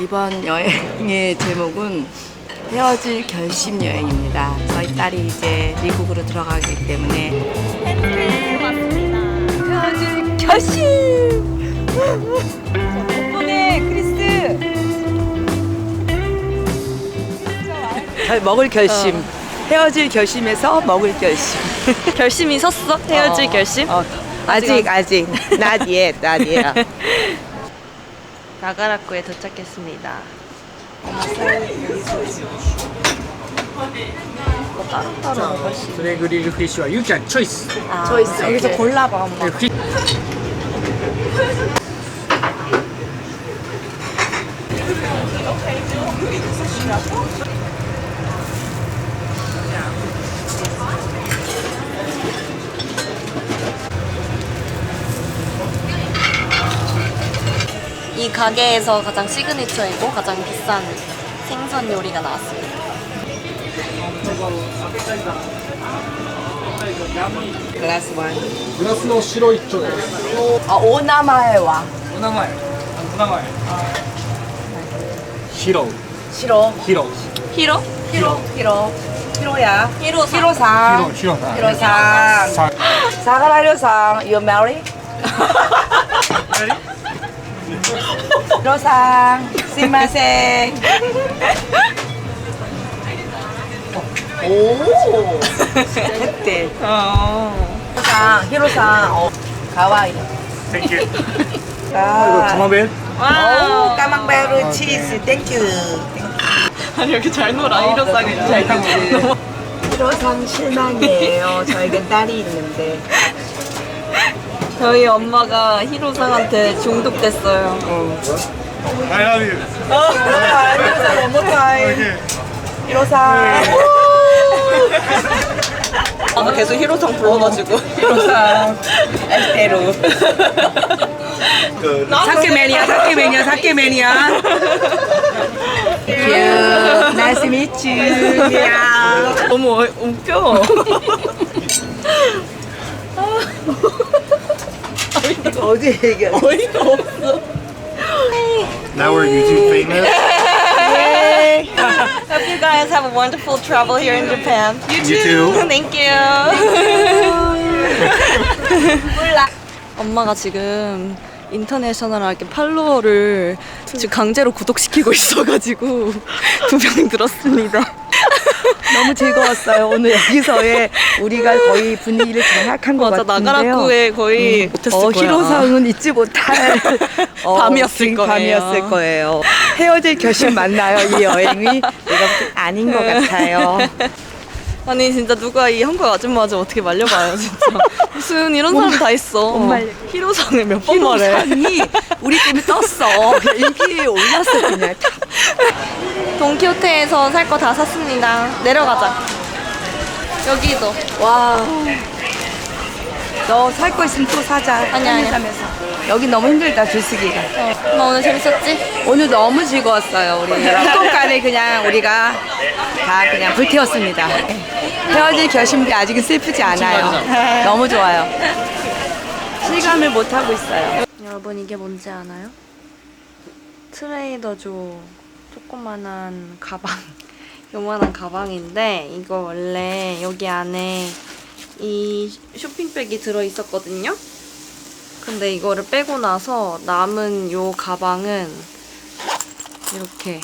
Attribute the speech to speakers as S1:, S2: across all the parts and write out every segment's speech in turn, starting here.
S1: 이번 여행의 제목은 헤어질 결심 여행입니다. 저희 딸이 이제 미국으로 들어가기 때문에 헤어질 결심! 덕분에 크리스! 결- 먹을 결심. 헤어질 결심에서 먹을 결심.
S2: 결심이 섰어? 헤어질 결심?
S1: 어, 아직 아직 not yet, not yet.
S2: 나가라쿠에 도착했습니다. 뭐 따로따로 먹을 수
S3: それグリルフィッシュはゆうちゃんチョイス
S2: 아,
S1: 초이스 여기서 골라봐 엄마.
S3: でフィ
S2: 이 가게에서 가장 시그니처이고 가장 비싼 생선 요리가 나왔습니다.
S1: グラスワン。
S3: グラスの白いチョコです
S1: 아, 오名前は
S3: お名前お名前ヒロ
S1: 싫어.
S3: ヒロ
S2: 히로?
S1: 히로 히로 히로야.
S2: 히로
S3: 히로
S1: 히로상.
S3: 히로さん
S1: 히로상.
S3: さ
S1: 사가라 히로상. You marry? 로상, 스마생. 오. 그때. 어. 로상, 히로상, 어, 가와이.
S3: 땡큐.
S1: 아,
S3: 이거 가마벨?
S1: 오, 까망베르 치즈, 땡큐.
S2: 아니 여기 잘 놀아 어, 히로상이
S1: 잘 놀아. 히로상 실망이에요. 저에겐 딸이 있는데.
S2: 저희 엄마가 히로상한테 중독됐어요.
S3: I love you
S1: 아, 히로상 너무 타이. 히로상.
S2: 아마 계속 히로상 불러가지고
S1: 히로상. 에스테로. 사케 매니아, 사케 매니아, 사케 매니아. Thank you. Nice to meet you. Yeah.
S2: 너무 어- 웃겨.
S1: 어디 얘기야?
S2: 어이가 없어.
S3: Now we're YouTube famous
S2: Hope you guys have a wonderful travel here in Japan.
S3: You too
S2: Thank you. 엄마가 지금 인터내셔널하게 팔로워를 지금 강제로 구독시키고 있어가지고 두명 들었습니다.
S1: 너무 즐거웠어요. 오늘 여기서의 우리가 거의 분위기를 장악한 것
S2: 맞아
S1: 같은데요.
S2: 나가라쿠에 거의 못했을
S1: 어,
S2: 거야.
S1: 히로상은 잊지 못할 어,
S2: 밤이었을
S1: 긴
S2: 거예요.
S1: 밤이었을 거예요. 헤어질 결심 맞나요? 이 여행이 내가 볼땐 아닌 것 같아요.
S2: 아니 진짜 누가 이 한국 아줌마 좀 어떻게 말려봐요 진짜 무슨 이런 사람 다 있어
S1: 못 말려.
S2: 히로상을 몇 번 말해
S1: 히로상이 우리 때문에 떴어. 인기에 올랐어 그냥.
S2: 돈키호테에서 살 거 다 샀습니다 내려가자 여기도
S1: 와. 너 살 거 있으면 또 사자.
S2: 아니야, 아니야.
S1: 편의점에서. 여기 너무 힘들다 줄서기가.
S2: 엄마 오늘 재밌었지?
S1: 오늘 너무 즐거웠어요. 우리 후공간에 그냥 우리가 다 그냥 불태웠습니다. 헤어질 결심도 아직은 슬프지 않아요. 너무 좋아요. 실감을 못 하고 있어요.
S2: 여러분 이게 뭔지 아나요? 트레이더조 조그만한 가방 요만한 가방인데 이거 원래 여기 안에 이 쇼핑백이 들어있었거든요 근데 이거를 빼고 나서 남은 요 가방은 이렇게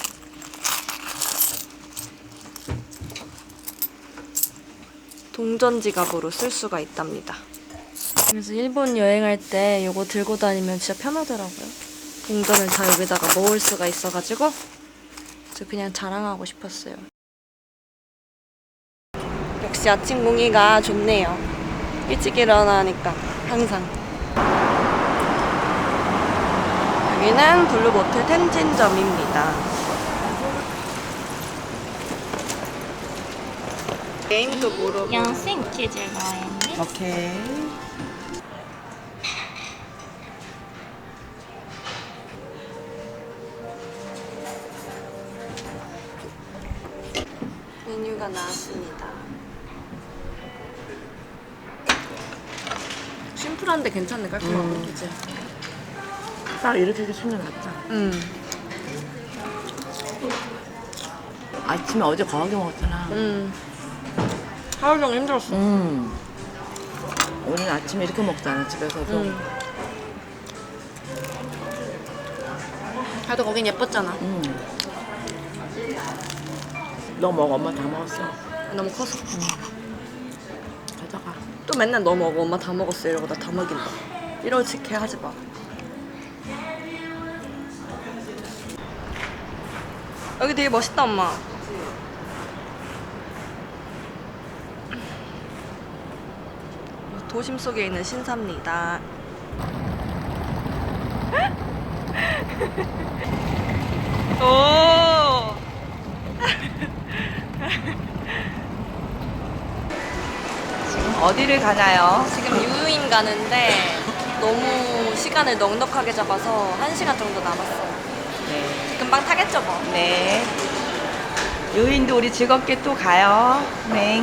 S2: 동전 지갑으로 쓸 수가 있답니다 그래서 일본 여행할 때 이거 들고 다니면 진짜 편하더라고요. 동전을 다 여기다가 모을 수가 있어가지고 그래서 그냥 자랑하고 싶었어요. 역시 아침 공기가 좋네요. 일찍 일어나니까 항상. 여기는 블루보틀 텐진점입니다. 게임도 모르고.
S4: 영생 퀴즈가 있네.
S1: 오케이.
S2: 메뉴가 나왔습니다. 심플한데 괜찮네 깔끔하고 그치?
S1: 딱 이렇게 챙겨놨다.
S2: 음.
S1: 아침에 어제 거하게 먹었잖아.
S2: 음. 하루 종일 힘들었어.
S1: 음. 오늘 아침에 이렇게 먹잖아 집에서도.
S2: 음. 그래도 거긴 예뻤잖아.
S1: 음. 너 먹어 엄마 다 먹었어.
S2: 너무 커서.
S1: 가져가.
S2: 또 맨날 너 먹어. 엄마 다 먹었어. 이러고 나 다 먹인다. 이러지게 하지 마. 여기 되게 멋있다, 엄마. 도심 속에 있는 신사입니다. 오!
S1: 지금 어디를 가나요?
S2: 지금 유유인 가는데 너무 시간을 넉넉하게 잡아서 1시간 정도 남았어요.
S1: 네.
S2: 금방 타겠죠, 뭐.
S1: 네. 요인도 우리 즐겁게 또 가요. 네.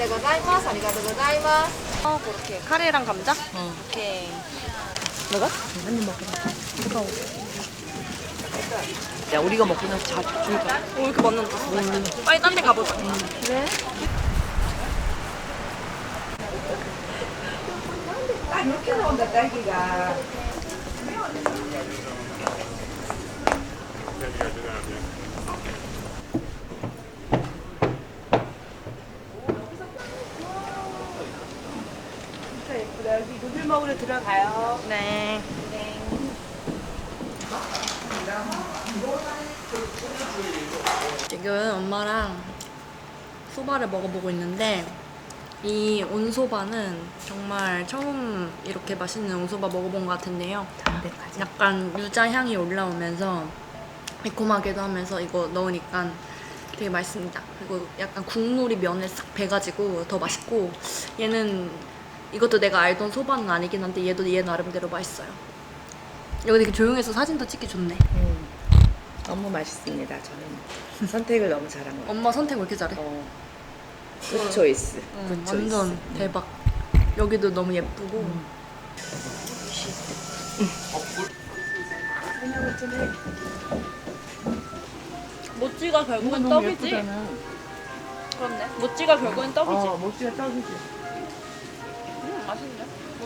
S5: 返してございます。ありがとうございます。
S2: 어, 그렇게 카레랑 감자?
S1: 어.
S2: 오케이.
S1: 너가? 한입 먹어봐. 야, 우리가 먹고 나서 자주 줄 거야.
S2: 오, 이렇게 먹는다. 빨리 딴 데 가보자. 그래?
S1: 딱 이렇게 나온다, 딸기가. 먹으러 들어가요.
S2: 네. 지금 엄마랑 소바를 먹어보고 있는데 이 온소바는 정말 처음 이렇게 맛있는 온소바 먹어본 것 같은데요. 약간 유자 향이 올라오면서 매콤하기도 하면서 이거 넣으니까 되게 맛있습니다. 그리고 약간 국물이 면에 싹 배가지고 더 맛있고 얘는 이것도 내가 알던 소바는 아니긴 한데 얘도 얘 나름대로 맛있어요. 여기 되게 조용해서 사진도 찍기 좋네.
S1: 음, 너무 맛있습니다. 저는 선택을 너무 잘한 것 같아요.
S2: 엄마 선택 왜 이렇게 잘해?
S1: 어, 굿 초이스.
S2: 응,
S1: 굿 초이스.
S2: 완전 대박. 여기도 너무 예쁘고. 모찌가 결국엔 떡이지. 그렇네. 모찌가 결국엔 떡이지.
S1: 어, 모찌가 떡이지.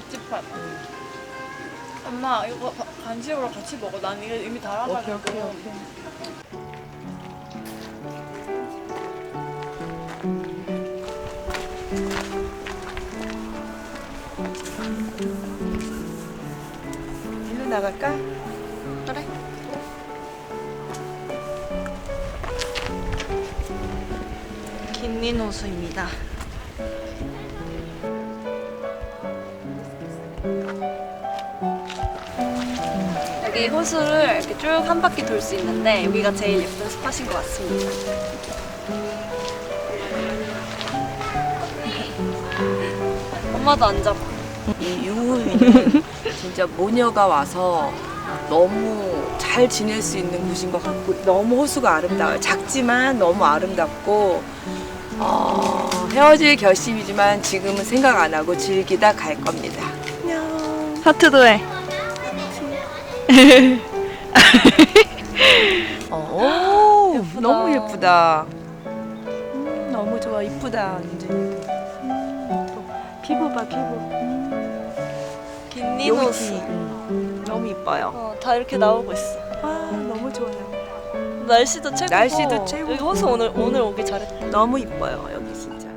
S2: 모찌팥. 엄마 이거 가- 간식으로 같이 먹어. 난 이게 이미 달아가지고.
S1: 오케이, 오케이, 오케이. 일로 나갈까?
S2: 그래. 김민 호수입니다. 여기 호수를 이렇게 쭉 한 바퀴 돌 수 있는데 여기가 제일 예쁜 스팟인 것 같습니다. 엄마도 앉아봐.
S1: 이 유후위는 진짜 모녀가 와서 너무 잘 지낼 수 있는 곳인 것 같고 너무 호수가 아름다워요. 작지만 너무 아름답고 어, 헤어질 결심이지만 지금은 생각 안 하고 즐기다 갈 겁니다.
S2: 하트도 해.
S1: 어, 오,
S2: 예쁘다.
S1: 너무 예쁘다. 음, 너무 좋아, 이쁘다. 이제 피부 봐, 피부.
S2: 김민
S1: 여기
S2: 호수.
S1: 음, 너무 이뻐요.
S2: 어, 다 이렇게 나오고 있어.
S1: 아, 너무 좋아요.
S2: 날씨도 최고고.
S1: 날씨도 최고고.
S2: 여기 호수 오늘 오늘 오기 잘했다.
S1: 너무 이뻐요, 여기 진짜.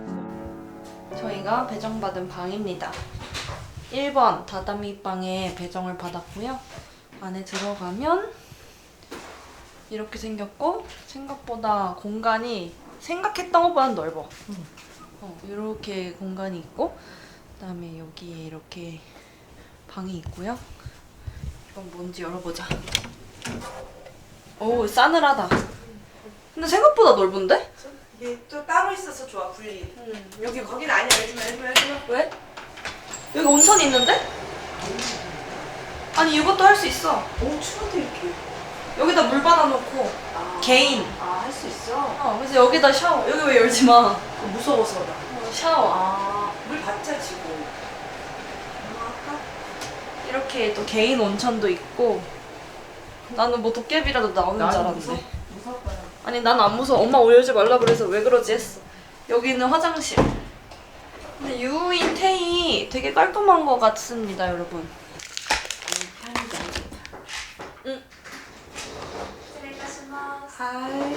S2: 저희가 배정받은 방입니다. 1번 다다미 방에 배정을 받았고요. 안에 들어가면 이렇게 생겼고 생각보다 공간이 생각했던 것보다는 넓어. 어, 이렇게 공간이 있고 그다음에 여기에 이렇게 방이 있고요. 이건 뭔지 열어보자. 오 싸늘하다. 근데 생각보다 넓은데?
S1: 이게 또 따로 있어서 좋아 분리.
S2: 음.
S1: 여기 거긴 아니야. 열지마.
S2: 왜? 여기 온천 있는데? 아니 이것도 할 수 있어.
S1: 오 추운데 이렇게.
S2: 여기다 물 받아놓고 개인.
S1: 아 할 수 있어.
S2: 어, 그래서 여기다 샤워. 여기 왜 열지 마?
S1: 무서워서 나.
S2: 어, 샤워.
S1: 아 물 받자 지금.
S2: 이렇게 또 개인 온천도 있고. 나는 뭐 도깨비라도 나오는 줄 알았는데.
S1: 무서울 거야.
S2: 아니 난 안 무서워. 엄마 올려지 말라 그래서 왜 그러지 했어. 여기는 화장실. 근데 유인 테이 되게 깔끔한 것 같습니다, 여러분. 응.
S1: 하이.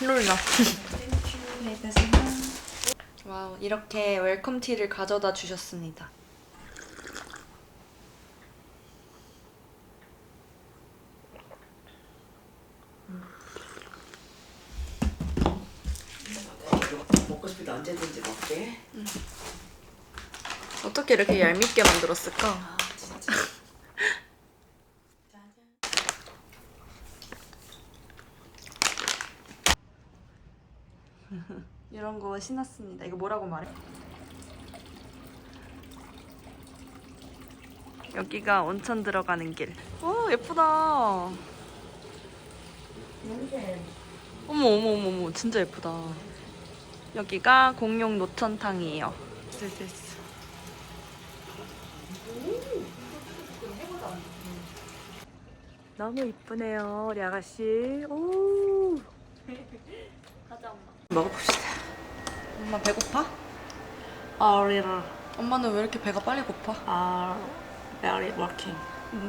S2: 룰라. 와우, 이렇게 웰컴 티를 가져다 주셨습니다.
S1: 먹고 싶을 때 언제든지 먹게.
S2: 어떻게 이렇게 얄밉게 만들었을까?
S1: 아.
S2: 이런 거 신었습니다. 이거 뭐라고 말해? 여기가 온천 들어가는 길. 오 예쁘다. 어머 어머 어머 어머 진짜 예쁘다. 여기가 공용 노천탕이에요. 됐어.
S1: 너무 이쁘네요 우리 아가씨. 오. 먹어봅시다.
S2: 엄마 배고파?
S1: 어리를
S2: 엄마는 왜 이렇게 배가 빨리 고파?
S1: are very working.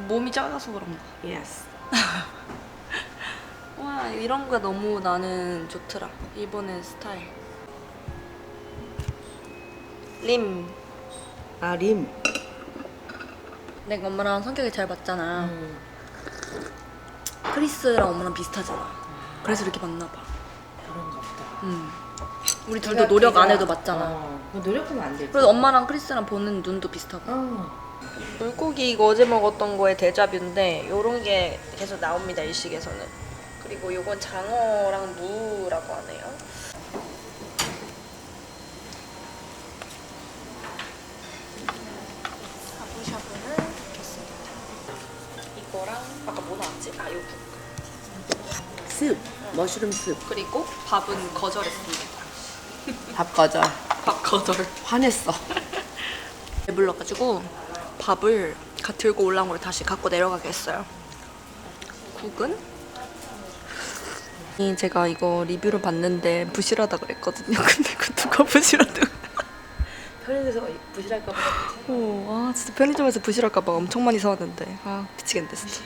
S2: 몸이 작아서 그런가?
S1: Yes.
S2: 와 이런 거 너무 나는 좋더라 일본의 스타일 림
S1: 아 림.
S2: 내가 엄마랑 성격이 잘 맞잖아
S1: 음.
S2: 크리스랑 엄마랑 비슷하잖아 그래서 이렇게 맞나 봐
S1: 그런가 보다.
S2: 음. 우리 둘도 노력 안 해도 맞잖아
S1: 어, 뭐 노력하면 안 되지.
S2: 그래서 엄마랑 크리스랑 보는 눈도 비슷하고
S1: 어.
S2: 물고기 이거 어제 먹었던 거에 데자뷰인데 요런 게 계속 나옵니다 일식에서는 그리고 요건 장어랑 무라고 하네요 샤브샤브는 켰습니다 이거랑 아까 뭐 나왔지? 아 요국
S1: 습. 머쉬룸 습.
S2: 그리고 밥은 거절했습니다
S1: 밥 거절.
S2: 밥 거절
S1: 화냈어.
S2: 배불러가지고 밥을 가 들고 올라온 걸 다시 갖고 내려가게 했어요. 국은? 이 제가 이거 리뷰를 봤는데 부실하다 그랬거든요. 근데 그 누가 부실하다고?
S1: 편의점에서 부실할까 봐.
S2: 어, 아 진짜 편의점에서 부실할까봐 엄청 많이 사왔는데 아 미치겠네 진짜.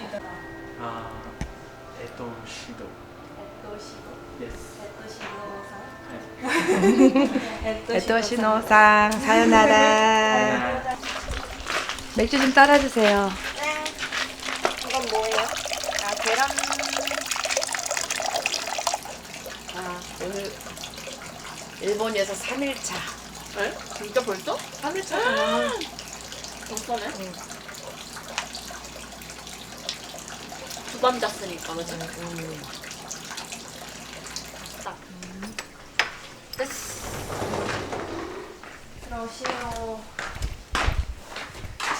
S3: 아, 에도 시도.
S1: 에토시노상 사요나라. 맥주 좀 따라주세요.
S2: 이건 뭐예요? 아 계란.
S1: 아, 오늘 일본에서 3일차.
S2: 네? 진짜 벌써?
S1: 3일차잖아.
S2: 벌써네. 두밤 잤으니까?
S1: 음.
S2: 딱. 됐어. 들어오시오.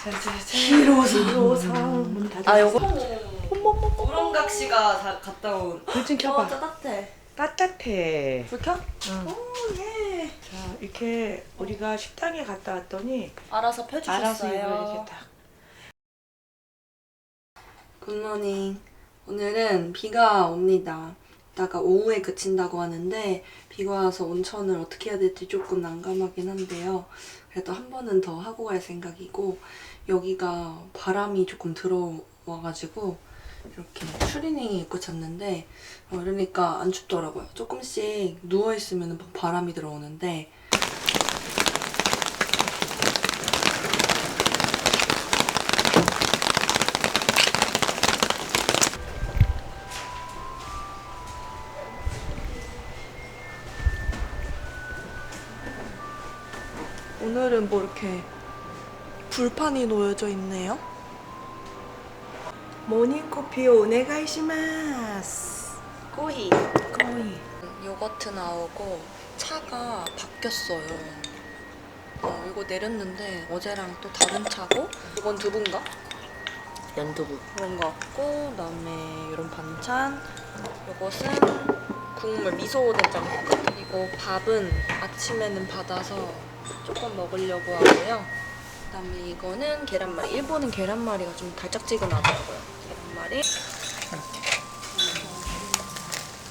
S1: 닫아.
S2: 아 요거. 우렁각 씨가 다 갔다 온.
S1: 불좀
S2: 어
S1: 켜봐.
S2: 따뜻해.
S6: 따뜻해.
S2: 불 켜?
S6: 응.
S2: 오 예.
S6: 자, 이렇게 우리가 식당에 갔다 왔더니
S2: 알아서 펴주셨어요.
S6: 알아서 이렇게 딱.
S2: 굿모닝. 오늘은 비가 옵니다. 이따가 오후에 그친다고 하는데 비가 와서 온천을 어떻게 해야 될지 조금 난감하긴 한데요. 그래도 한 번은 더 하고 갈 생각이고 여기가 바람이 조금 들어와가지고 이렇게 추리닝이 입고 잤는데 어, 이러니까 안 춥더라고요. 조금씩 누워있으면 바람이 들어오는데 오늘은 뭐 이렇게 불판이 놓여져 있네요.
S6: 모닝커피 오네가이시마스.
S2: 꼬이.
S6: 거의.
S2: 요거트 나오고 차가 바뀌었어요. 어, 이거 내렸는데 어제랑 또 다른 차고 이건 두부인가?
S6: 연두부.
S2: 그런 거 같고 그다음에 이런 반찬 요것은 국물 미소 된장 이거 밥은 아침에는 받아서 조금 먹으려고 하고요 그다음에 이거는 계란말이 일본은 계란말이가 좀 달짝지근하더라고요 계란말이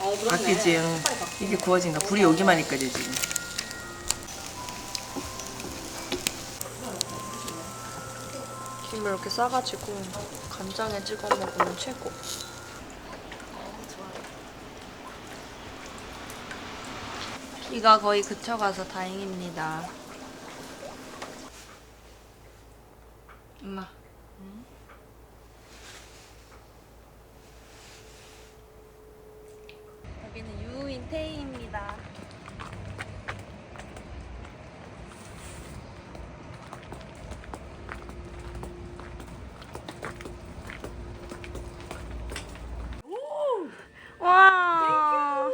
S2: 어, 그렇네.
S6: 바뀌지. 응. 이게 구워진가? 불이 여기만 있거든 지금.
S2: 김을 이렇게 싸가지고 간장에 찍어 먹으면 최고. 비가 거의 그쳐가서 다행입니다. 엄마. 여기는 유인 테이입니다. 와.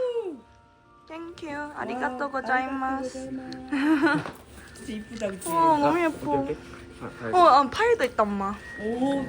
S2: 땡큐. 아리가또 고자이마스.
S6: 이쁘다 그치?
S2: 와, 너무 예뻐. 어, 아, 파일도 있다, 엄마.
S6: 오